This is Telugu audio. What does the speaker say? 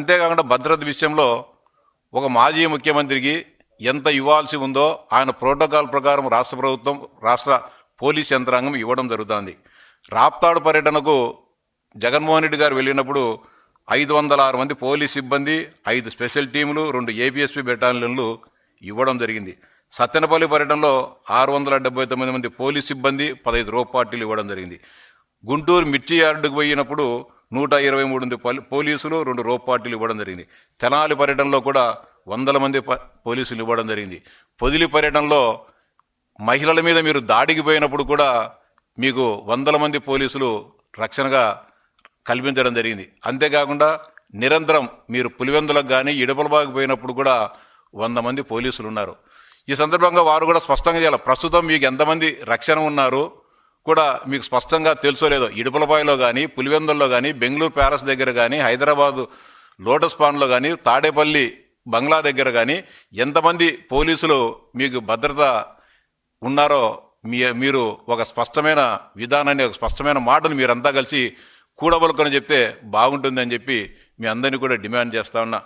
అంతేకాకుండా భద్రత విషయంలో ఒక మాజీ ముఖ్యమంత్రికి ఎంత ఇవ్వాల్సి ఉందో ఆయన ప్రోటోకాల్ ప్రకారం రాష్ట్ర ప్రభుత్వం రాష్ట్ర పోలీస్ యంత్రాంగం ఇవ్వడం జరుగుతుంది. రాప్తాడు పర్యటనకు జగన్మోహన్ రెడ్డి గారు వెళ్ళినప్పుడు ఐదు వందల ఆరు మంది పోలీస్ సిబ్బంది ఐదు స్పెషల్ టీములు రెండు ఏపీఎస్పీ బెటాలియన్లు ఇవ్వడం జరిగింది. సత్తెనపల్లి పర్యటనలో ఆరు వందల డెబ్బై తొమ్మిది మంది పోలీస్ సిబ్బంది పదహైదు రో పార్టీలు ఇవ్వడం జరిగింది. గుంటూరు మిర్చి యార్డుకు పోయినప్పుడు నూట ఇరవై మూడు మంది పోలీసులు రెండు రోప్ పార్టీలు ఇవ్వడం జరిగింది. తెనాలి పర్యటనలో కూడా వందల మంది పోలీసులు ఇవ్వడం జరిగింది. పొదిలి పర్యటనలో మహిళల మీద మీరు దాడికి పోయినప్పుడు కూడా మీకు వందల మంది పోలీసులు రక్షణగా కల్పించడం జరిగింది. అంతేకాకుండా నిరంతరం మీరు పులివెందులకు కానీ ఇడపలబాగు పోయినప్పుడు కూడా వంద మంది పోలీసులు ఉన్నారు. ఈ సందర్భంగా వారు కూడా స్పష్టంగా చేయాలి. ప్రస్తుతం మీకు ఎంతమంది రక్షణ ఉన్నారు? కూడా మీకు స్పష్టంగా తెలుసో లేదో ఇడుపులపాయలో కానీ పులివెందుల్లో కానీ బెంగళూరు ప్యాలెస్ దగ్గర కానీ హైదరాబాదు లోటస్ పాన్లో కానీ తాడేపల్లి బంగ్లా దగ్గర కానీ ఎంతమంది పోలీసులు మీకు భద్రత ఉన్నారో మీ మీరు ఒక స్పష్టమైన విధానాన్ని ఒక స్పష్టమైన మాటను మీరంతా కలిసి కూడబలుకొని చెప్తే బాగుంటుందని చెప్పి మీ అందరినీ కూడా డిమాండ్ చేస్తా ఉన్నా.